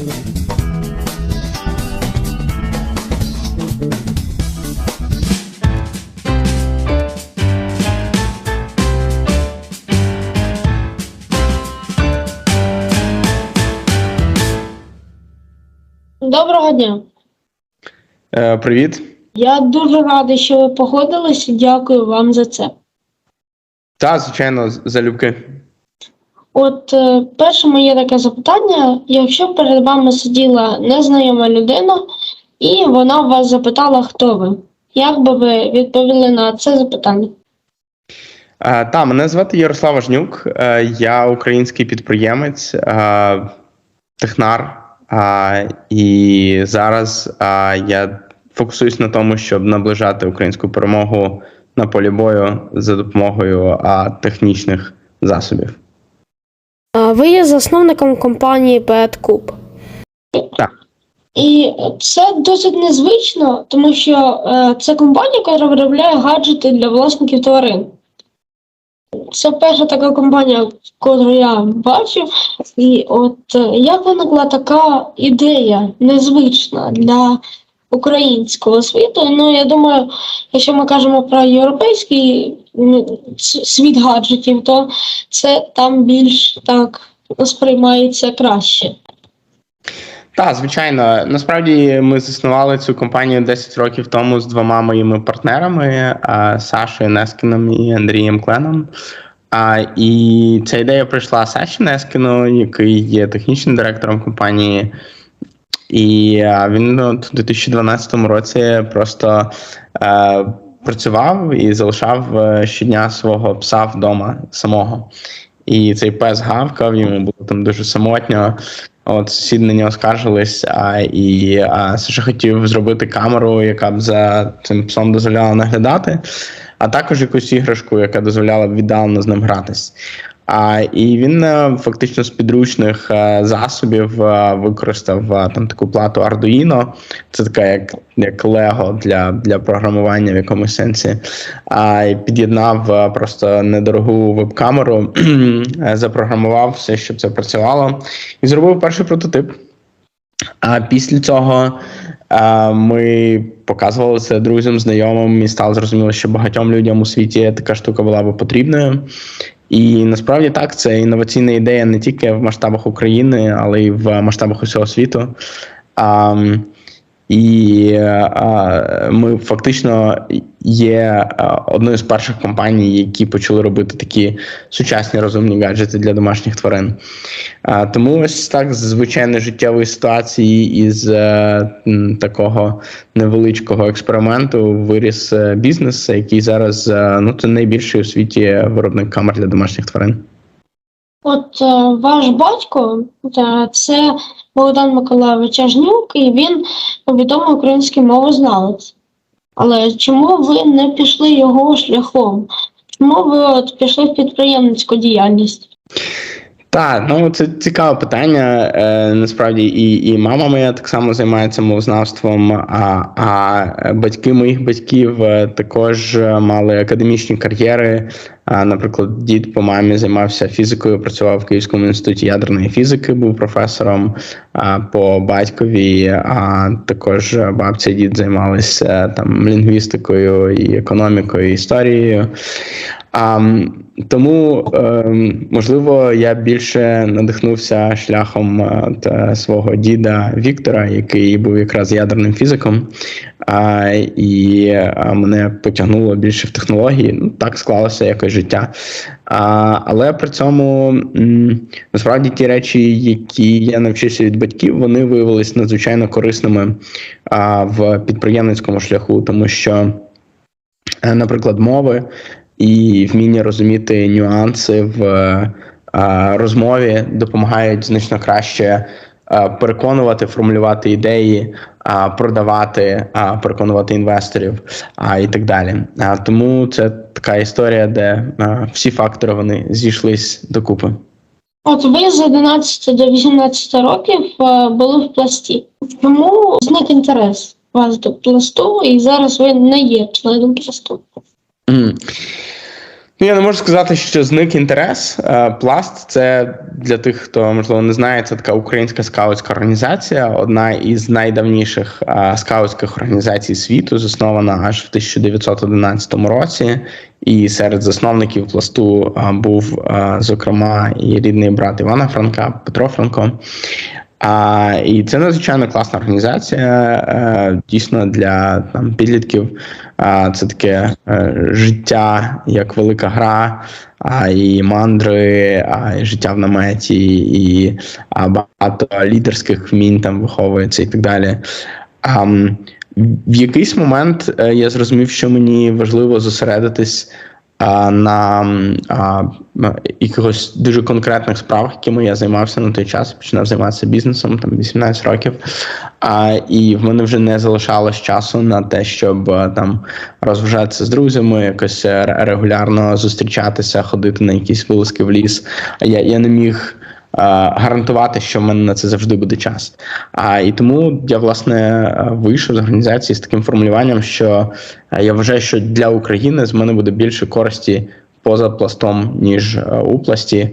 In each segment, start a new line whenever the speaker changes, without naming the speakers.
Доброго дня.
Е, привіт.
Я дуже радий, що ви погодились. і Дякую вам за це.
Та, звичайно, залюбки.
От е, перше моє таке запитання: якщо перед вами сиділа незнайома людина, і вона вас запитала, хто ви, як би ви відповіли на це запитання?
Е, та, мене звати Ярослав Жнюк. Е, я український підприємець, е, технар. Е, і зараз е, я фокусуюсь на тому, щоб наближати українську перемогу на полі бою за допомогою е, технічних засобів.
Ви є засновником компанії PetCube.
Так.
І це досить незвично, тому що е, це компанія, яка виробляє гаджети для власників тварин. Це перша така компанія, яку я бачив. І от е, як виникла така ідея незвична для українського світу. Ну, я думаю, якщо ми кажемо про європейський світ гаджетів, то це там більш так сприймається краще.
Так, звичайно. Насправді ми заснували цю компанію 10 років тому з двома моїми партнерами Сашою Нескіном і Андрієм Кленом. А, і ця ідея прийшла Саші Нескіну, який є технічним директором компанії. І він от у 2012 році просто е, працював і залишав е, щодня свого пса вдома самого. І цей пес гавкав, йому було там дуже самотньо. От сусіди на нього скаржились, а, і а, Саша хотів зробити камеру, яка б за цим псом дозволяла наглядати, а також якусь іграшку, яка дозволяла б віддалено з ним гратись. А, і він е, фактично з підручних е, засобів е, використав там таку плату Arduino. Це така як, як Lego для, для програмування в якомусь сенсі. А, і під'єднав просто недорогу веб-камеру, запрограмував все, щоб це працювало, і зробив перший прототип. А після цього ми показували це друзям, знайомим, і стало зрозуміло, що багатьом людям у світі така штука була би потрібною. І насправді так, це інноваційна ідея не тільки в масштабах України, але й в масштабах усього світу. А, і ми фактично є одною з перших компаній, які почали робити такі сучасні розумні гаджети для домашніх тварин. А, тому ось так з звичайної життєвої ситуації із е, такого невеличкого експерименту виріс е, бізнес, який зараз е, ну це найбільший у світі виробник камер для домашніх тварин.
От е, ваш батько це Богдан Миколайович Ажнюк, і він відомий український мовознавець. Але чому ви не пішли його шляхом? Чому ви от пішли в підприємницьку діяльність?
Так, ну це цікаве питання. Е, насправді, і, і мама моя так само займається мовознавством, а, а батьки моїх батьків е, також е, мали академічні кар'єри. Наприклад, дід по мамі займався фізикою, працював в Київському інституті ядерної фізики, був професором. По батькові, а також бабця і дід займалися там лінгвістикою і економікою, і історією. А, тому, е, можливо, я більше надихнувся шляхом е, та свого діда Віктора, який був якраз ядерним фізиком, а, і мене потягнуло більше в технології. Ну, так склалося якось життя. А, але при цьому насправді ті речі, які я навчився від батьків, вони виявилися надзвичайно корисними а, в підприємницькому шляху, тому що, е, наприклад, мови і вміння розуміти нюанси в е, розмові допомагають значно краще е, переконувати, формулювати ідеї, а, продавати, переконувати інвесторів і так далі. Тому це така історія, де всі фактори вони зійшлись докупи.
От ви з 11 до 18 років е, були в пласті. Чому зник інтерес вас до пласту, і зараз ви не є членом пласту?
Ну, я не можу сказати, що зник інтерес. Е, Пласт це для тих, хто можливо не знає, це така українська скаутська організація, одна із найдавніших е, скаутських організацій світу, заснована аж в 1911 році. І серед засновників пласту е, був, зокрема, і рідний брат Івана Франка, Петро Франко. А, і це надзвичайно класна організація, е, дійсно для там, підлітків. Це таке е, життя як велика гра, а, і мандри, а, і життя в наметі, і багато лідерських вмінь там виховується і так далі. А, в якийсь момент е, я зрозумів, що мені важливо зосередитись на якихось дуже конкретних справах, якими я займався на той час, починав займатися бізнесом там 18 років. А, і в мене вже не залишалось часу на те, щоб там розважатися з друзями, якось е, регулярно зустрічатися, ходити на якісь вилазки в ліс. Я, я не міг. А, Гарантувати, що в мене на це завжди буде час. А і тому я власне е, вийшов з організації з таким формулюванням, що е, я вважаю, що для України з мене буде більше користі поза пластом, ніж е, у пласті.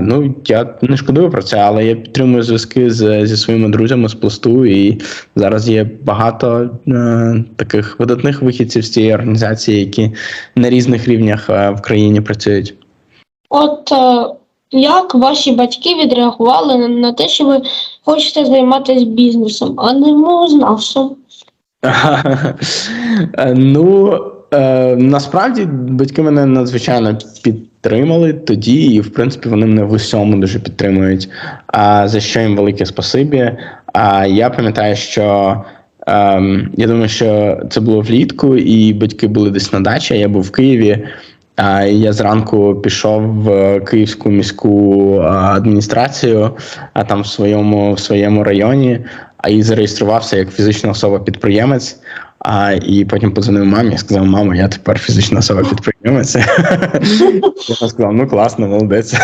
Ну я не шкодую про це, але я підтримую зв'язки з, зі своїми друзями з пласту, і зараз є багато е, таких видатних вихідців з цієї організації, які на різних рівнях е, в країні працюють.
От е, як ваші батьки відреагували на, те, що ви хочете займатися бізнесом, а не мовознавством?
Е, Ну е, насправді батьки мене надзвичайно підтримали тоді, і в принципі вони мене в усьому дуже підтримують. А за що їм велике спасибі. А я пам'ятаю, що ем, я думаю, що це було влітку, і батьки були десь на дачі. а Я був в Києві. Я зранку пішов в Київську міську адміністрацію, а там в своєму в своєму районі, а і зареєструвався як фізична особа-підприємець. А і потім подзвонив мамі і сказав: мамо, я тепер фізична особа підприємець. Я сказав, ну класно, молодець.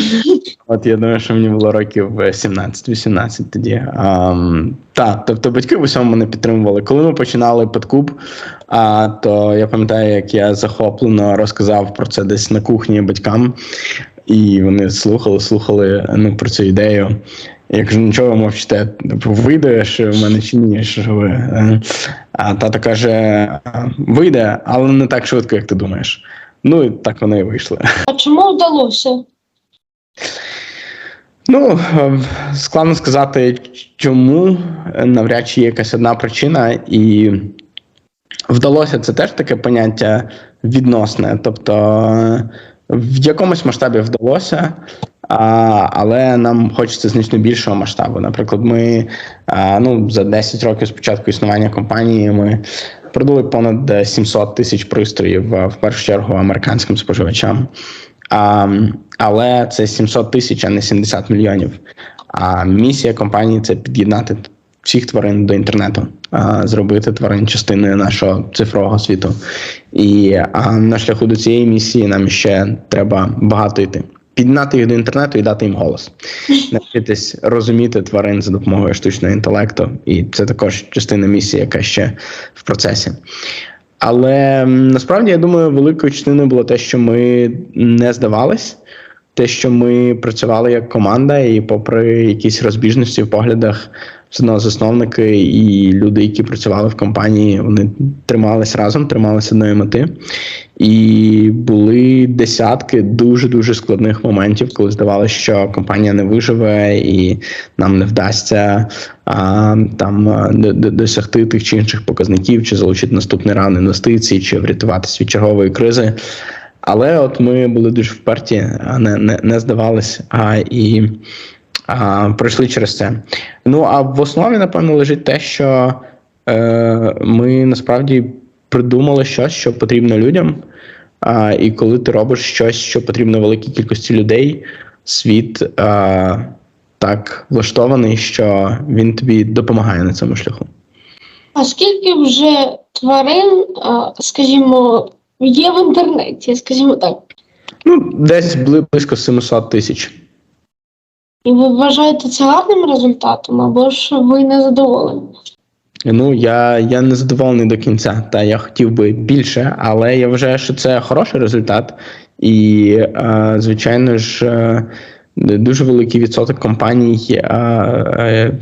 От я думаю, що мені було років 17-18 тоді. Um, так, тобто батьки в усьому мене підтримували. Коли ми починали подкуп, а, то я пам'ятаю, як я захоплено розказав про це десь на кухні батькам, і вони слухали, слухали ну, про цю ідею. Я кажу, нічого мовчите, вийде що в мене чи ні, що ви. А тато каже: вийде, але не так швидко, як ти думаєш. Ну і так воно і вийшло.
А чому вдалося?
Ну, складно сказати, чому навряд чи є якась одна причина, і вдалося це теж таке поняття відносне. Тобто в якомусь масштабі вдалося, а, але нам хочеться значно більшого масштабу. Наприклад, ми а, ну, за 10 років з початку існування компанії ми продали понад 700 тисяч пристроїв в першу чергу американським споживачам. А, але це 700 тисяч, а не 70 мільйонів. А місія компанії це під'єднати всіх тварин до інтернету, а, зробити тварин частиною нашого цифрового світу. І а, на шляху до цієї місії нам ще треба багато йти. Під'єднати їх до інтернету і дати їм голос, навчитись розуміти тварин за допомогою штучного інтелекту, і це також частина місії, яка ще в процесі. Але насправді я думаю, великою частиною було те, що ми не здавались, те, що ми працювали як команда, і попри якісь розбіжності в поглядах, все одно засновники і люди, які працювали в компанії, вони тримались разом, трималися одної мети. І були десятки дуже дуже складних моментів, коли здавалося, що компанія не виживе і нам не вдасться а, там досягти тих чи інших показників, чи залучити наступний раунд інвестицій, чи врятуватися від чергової кризи. Але от ми були дуже вперті, не, не, не здавались, а і а, пройшли через це. Ну а в основі, напевно, лежить те, що е, ми насправді придумали щось, що потрібно людям. А, і коли ти робиш щось, що потрібно великій кількості людей, світ а, так влаштований, що він тобі допомагає на цьому шляху.
А скільки вже тварин, скажімо, є в інтернеті, скажімо так,
Ну, десь близько 700 тисяч.
і ви вважаєте це гарним результатом, або ж ви не задоволені?
Ну, я, я не задоволений до кінця. Та я хотів би більше, але я вважаю, що це хороший результат. І, е, звичайно ж, е, дуже великий відсоток компаній е, е,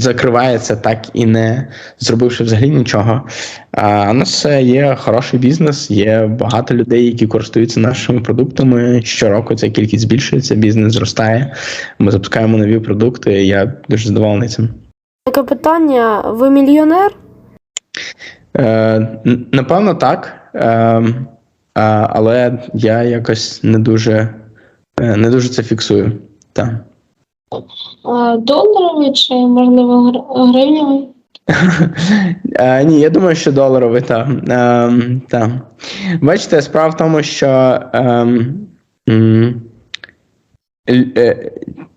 закривається так і не зробивши взагалі нічого. А у нас є хороший бізнес, є багато людей, які користуються нашими продуктами. Щороку ця кількість збільшується, бізнес зростає. Ми запускаємо нові продукти. Я дуже задоволений цим.
Таке питання: ви мільйонер?
Е, напевно, так. Е, е, але я якось не дуже, е, не дуже це фіксую. Так.
Доларовий чи, можливо, гр- гривневий?
Ні, я думаю, що доларовий, так. Е, та. Бачите, справа в тому, що ем, е,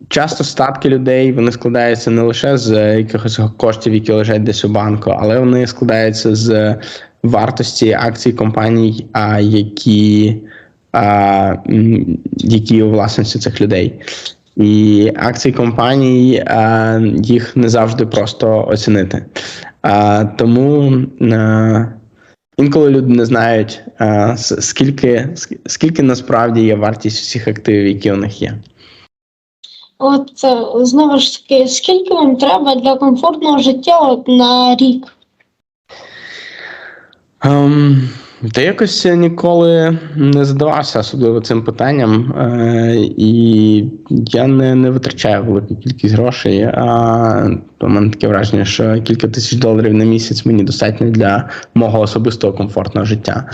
часто статки людей вони складаються не лише з якихось коштів, які лежать десь у банку, але вони складаються з вартості акцій компаній, які, які у власності цих людей. І акції компаній а, їх не завжди просто оцінити. А, тому а, інколи люди не знають, а, скільки, скільки насправді є вартість всіх активів, які у них є.
От е, знову ж таки, скільки вам треба для комфортного життя от, на рік?
Ем, та якось ніколи не задавався особливо цим питанням, е, і я не, не витрачаю велику кількість грошей. А у мене таке враження, що кілька тисяч доларів на місяць мені достатньо для мого особистого комфортного життя.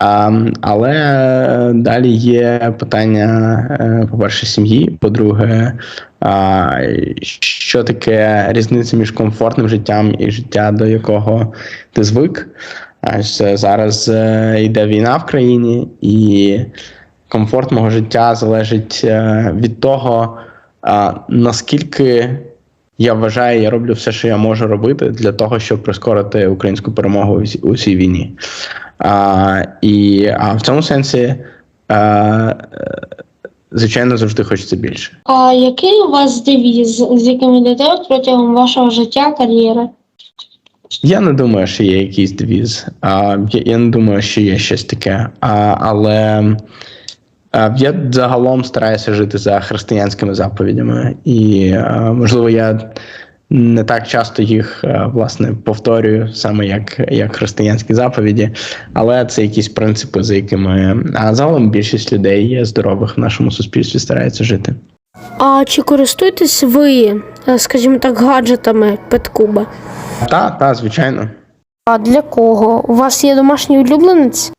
А, але далі є питання, е, по-перше, сім'ї, по-друге, а, що таке різниця між комфортним життям і життя, до якого ти звик. Ось е, зараз е, йде війна в країні, і комфорт мого життя залежить е, від того, наскільки я вважаю, я роблю все, що я можу робити для того, щоб прискорити українську перемогу у цій- війні. А, і а в цьому сенсі, е, звичайно, завжди хочеться більше.
А який у вас девіз, з яким йдете протягом вашого життя, кар'єри?
Я не думаю, що є якийсь девіз. А, я, я не думаю, що є щось таке. А, але а, я загалом стараюся жити за християнськими заповідями, і а, можливо, я не так часто їх а, власне повторюю, саме як, як християнські заповіді, але це якісь принципи, за якими а загалом більшість людей є здорових в нашому суспільстві стараються жити.
А чи користуєтесь ви, е, скажімо так, гаджетами Петкуба?
Та, та, звичайно.
А для кого? У вас є домашній улюбленець?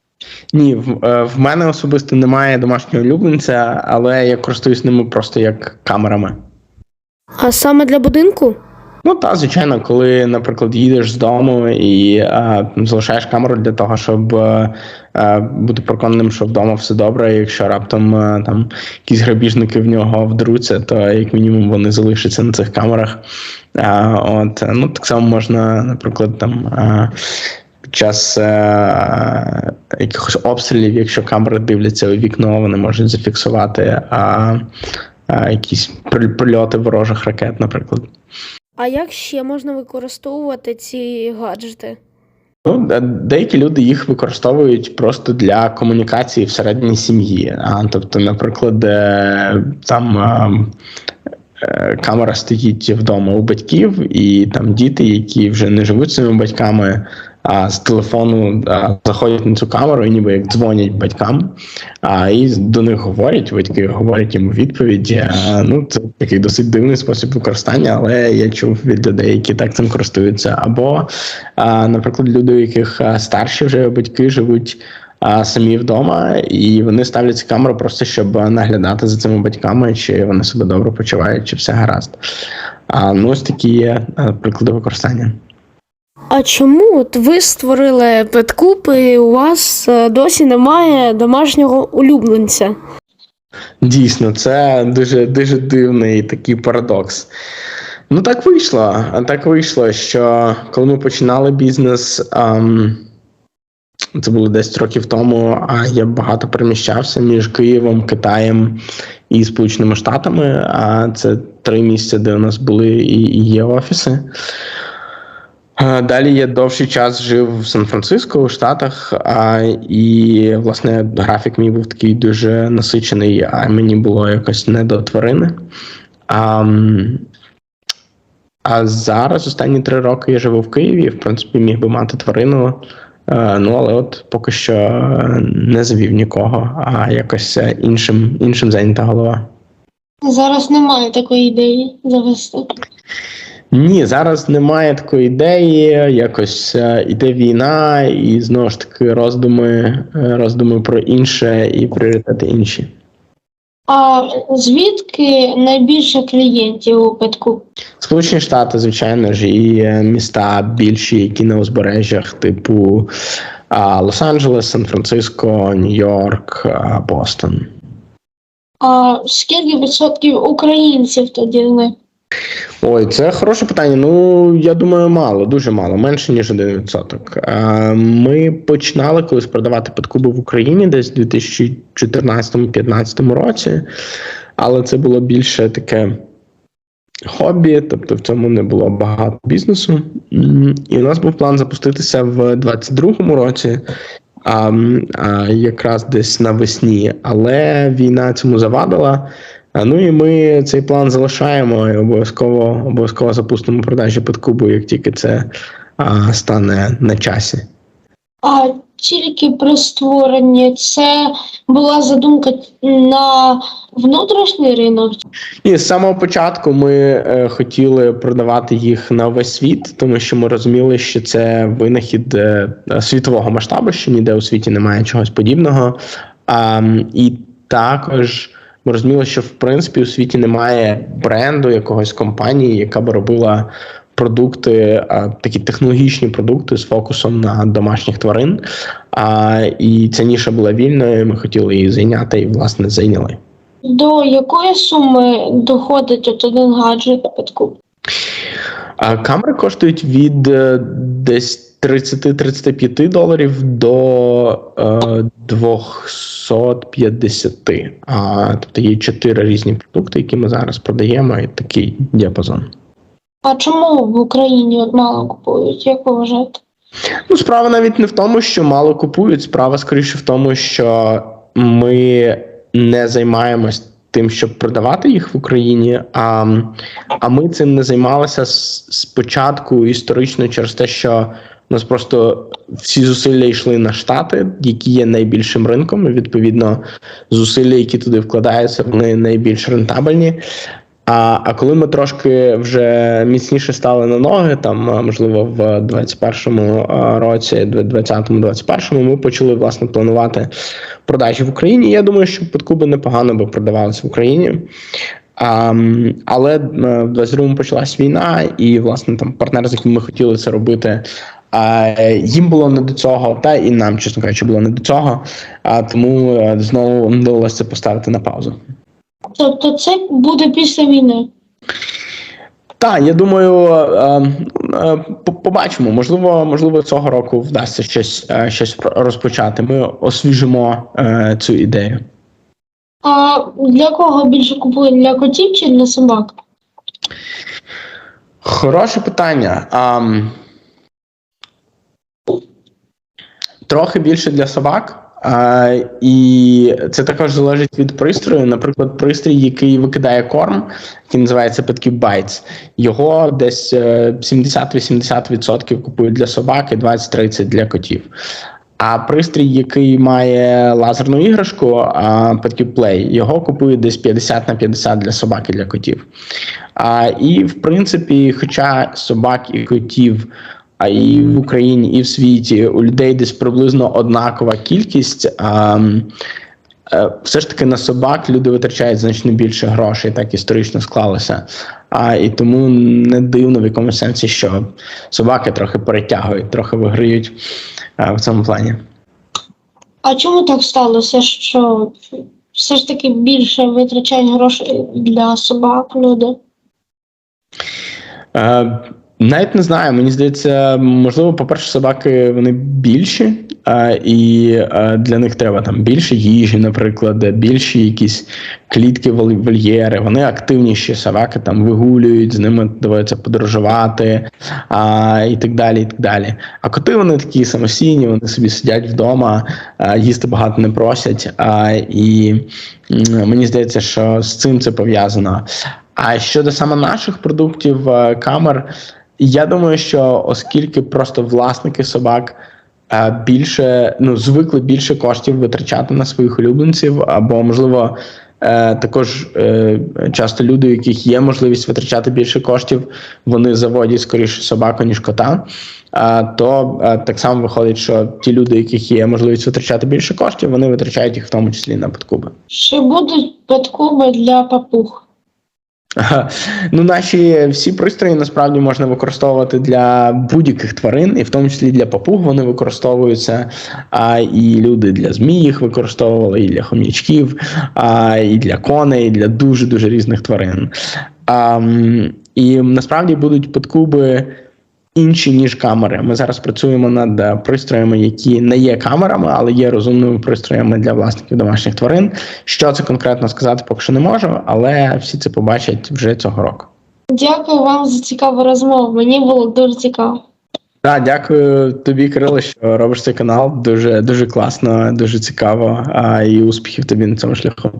Ні, в, е, в мене особисто немає домашнього улюбленця, але я користуюсь ними просто як камерами.
А саме для будинку?
Ну та звичайно, коли, наприклад, їдеш з дому і е, залишаєш камеру для того, щоб е, е, бути переконаним, що вдома все добре. і Якщо раптом е, там якісь грабіжники в нього вдруться, то як мінімум вони залишаться на цих камерах. Е, от е, ну так само можна, наприклад, там. Е, під час е, якихось обстрілів, якщо камери дивляться у вікно, вони можуть зафіксувати а, а, якісь прильоти ворожих ракет, наприклад.
А як ще можна використовувати ці гаджети?
Ну, деякі люди їх використовують просто для комунікації всередині сім'ї. Тобто, наприклад, е, там а, е, камера стоїть вдома у батьків, і там діти, які вже не живуть своїми батьками, а з телефону а, заходять на цю камеру і ніби як дзвонять батькам, а і до них говорять, батьки говорять йому відповіді. А, ну, це такий досить дивний спосіб використання, але я чув від людей, які так цим користуються. Або, а, наприклад, люди, у яких старші вже батьки живуть. Самі вдома, і вони ставлять камеру просто щоб наглядати за цими батьками, чи вони себе добре почувають, чи все гаразд. А ну ось такі є приклади використання.
А чому от ви створили Петкуб і у вас е, досі немає домашнього улюбленця?
Дійсно, це дуже дуже дивний такий парадокс. Ну так вийшло. А Так вийшло, що коли ми починали бізнес, ем, це було 10 років тому, а я багато переміщався між Києвом, Китаєм і Сполученими Штатами. А це три місця, де у нас були і, і є офіси. Е, Далі я довший час жив в Сан-Франциско у Штатах, а, і власне графік мій був такий дуже насичений, а мені було якось не до тварини. А, а зараз, останні три роки, я живу в Києві, в принципі, міг би мати тварину. Е, Ну, але от поки що е, не завів нікого, а якось іншим, іншим зайнята голова.
Зараз немає такої ідеї завести.
Ні, зараз немає такої ідеї. Якось е, іде війна, і знову ж таки роздуми, е, роздуми про інше і пріоритети інші.
А звідки найбільше клієнтів у Петку?
Сполучені Штати, звичайно ж, і е, міста більші, які на узбережжях, типу Лос-Анджелес, Сан-Франциско, Нью-Йорк, Бостон.
А скільки відсотків українців тоді з них?
Ой, це хороше питання. Ну я думаю, мало, дуже мало, менше ніж 1%. Е, Ми починали колись продавати підкуби в Україні десь у 2014-2015 році, але це було більше таке хобі, тобто в цьому не було багато бізнесу. І у нас був план запуститися в 2022 році. А, а, якраз десь навесні, але війна цьому завадила. А, Ну і ми цей план залишаємо і обов'язково обов'язково запустимо продажі підкубу, як тільки це а, стане на часі.
А тільки при створенні це була задумка на внутрішній ринок.
І з самого початку ми е, хотіли продавати їх на весь світ, тому що ми розуміли, що це винахід е, світового масштабу, що ніде у світі немає чогось подібного. А, і також ми розуміли, що в принципі у світі немає бренду якогось компанії, яка б робила продукти, а, такі технологічні продукти з фокусом на домашніх тварин. А, і ця ніша була вільною. Ми хотіли її зайняти і власне зайняли.
До якої суми доходить от один гаджет Петку?
А камери коштують від е, десь 30-35 доларів до е, 250. А, тобто є чотири різні продукти, які ми зараз продаємо, і такий діапазон.
А чому в Україні от мало купують? Як ви вважаєте?
Ну, справа навіть не в тому, що мало купують. Справа скоріше в тому, що ми не займаємось тим, щоб продавати їх в Україні. А, а ми цим не займалися спочатку історично через те, що у нас просто всі зусилля йшли на штати, які є найбільшим ринком. і Відповідно, зусилля, які туди вкладаються, вони найбільш рентабельні. А, а коли ми трошки вже міцніше стали на ноги, там можливо в 21-му році, 20-му, 21-му, ми почали власне планувати продажі в Україні. Я думаю, що подкуби непогано би продавалися в Україні. А, але е, в 22-му почалась війна, і власне там партнери, з якими ми хотіли це робити. А їм було не до цього, та і нам, чесно кажучи, було не до цього. А тому е, знову довелося це поставити на паузу.
Тобто це буде після війни.
Так, я думаю, е, е, по- побачимо. Можливо, можливо, цього року вдасться щось, щось розпочати. Ми освіжимо цю ідею.
А для кого більше купують? Для котів чи для собак?
Хороше питання. Трохи більше для собак. А, і це також залежить від пристрою. Наприклад, пристрій, який викидає корм, який називається Petcube Bites, його десь е, 70-80% купують для собак і 20-30% для котів. А пристрій, який має лазерну іграшку, а, Play, його купують десь 50 на 50 для собак і для котів. А, і в принципі, хоча собак і котів, а і в Україні, і в світі у людей десь приблизно однакова кількість. А, е, все ж таки на собак люди витрачають значно більше грошей, так історично склалося. А, і тому не дивно в якомусь сенсі, що собаки трохи перетягують, трохи виграють а, в цьому плані.
А чому так сталося, що все ж таки більше витрачають грошей для собак люди?
Е, навіть не знаю, мені здається, можливо, по-перше, собаки вони більші. е, і е, для них треба там більше їжі, наприклад, більші якісь клітки, вол- вольєри. Вони активніші собаки там вигулюють, з ними доводиться подорожувати а, і так далі. і так далі. А коти вони такі самостійні, вони собі сидять вдома, а, їсти багато не просять. А, і мені здається, що з цим це пов'язано. А щодо саме наших продуктів е, камер, я думаю, що оскільки просто власники собак е, більше ну, звикли більше коштів витрачати на своїх улюбленців, або можливо. е, Також е, часто люди, у яких є можливість витрачати більше коштів, вони заводять скоріше собаку, ніж кота. А, то так само виходить, що ті люди, яких є можливість витрачати більше коштів, вони витрачають їх в тому числі на подкуби.
Чи будуть петкуби для папуг?
Ну, наші всі пристрої насправді можна використовувати для будь-яких тварин, і в тому числі для папуг вони використовуються. А і люди для змій їх використовували, і для хом'ячків, а, і для коней, і для дуже дуже різних тварин. А, і насправді будуть подкуби. Інші ніж камери. Ми зараз працюємо над е, пристроями, які не є камерами, але є розумними пристроями для власників домашніх тварин. Що це конкретно сказати, поки що не можу, але всі це побачать вже цього року.
Дякую вам за цікаву розмову. Мені було дуже цікаво.
Так, дякую тобі, Кирило, що робиш цей канал. Дуже дуже класно, дуже цікаво. А, і успіхів тобі на цьому шляху.